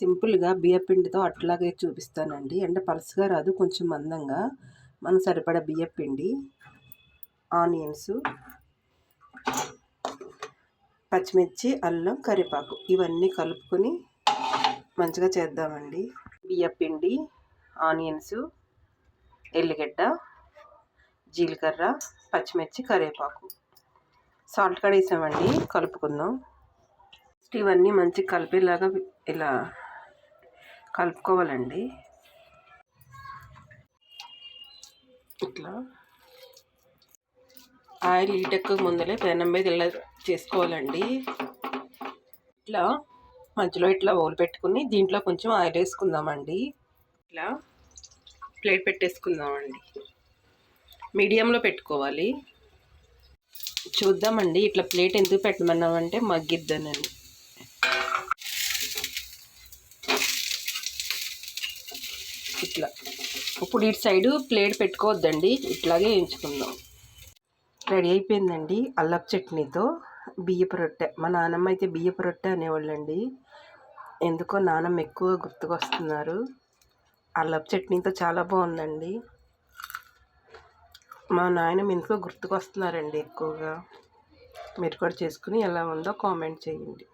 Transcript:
సింపుల్గా బియ్యపిండితో అట్లాగే చూపిస్తానండి. అంటే పలుసుగా రాదు కొంచెం మందంగా. మనం సరిపడా బియ్యపిండి ఆనియన్స్ పచ్చిమిర్చి అల్లం కరివేపాకు ఇవన్నీ కలుపుకొని మంచిగా చేద్దామండి. బియ్యపిండి ఆనియన్స్ ఎల్లిగడ్డ జీలకర్ర పచ్చిమిర్చి కరివేపాకు. సాల్ట్ కూడా వేసామండి కలుపుకుందాం. ఇవన్నీ మంచి కలిపేలాగా ఇలా కలుపుకోవాలండి. ఇట్లా ఆయిల్ ఈటెక్క ముందలే పెనం మీద ఇలా చేసుకోవాలండి. ఇట్లా మధ్యలో ఇట్లా ఓలు పెట్టుకుని దీంట్లో కొంచెం ఆయిల్ వేసుకుందామండి. ఇట్లా ప్లేట్ పెట్టేసుకుందామండి. మీడియంలో పెట్టుకోవాలి. చూద్దామండి ఇట్లా ప్లేట్ ఎందుకు పెట్టమన్నామంటే మగ్గిద్దనని. ఇట్లా. ఇప్పుడు ఇటు సైడు ప్లేట్ పెట్టుకోవద్దండి. ఇట్లాగే వేయించుకుందాం. రెడీ అయిపోయిందండి అల్లపు చట్నీతో బియ్యపు రొట్టె మా నాన్నమ్మ అయితే బియ్యపు రొట్టె అనేవాళ్ళండి. ఎందుకో నాన్నమ్మ ఎక్కువ గుర్తుకొస్తున్నారు. అల్లపు చట్నీతో చాలా బాగుందండి. మా నాయనమ్మ ఎందుకో గుర్తుకొస్తున్నారండి ఎక్కువగా. మీరు కూడా చేసుకుని ఎలా ఉందో కామెంట్ చేయండి.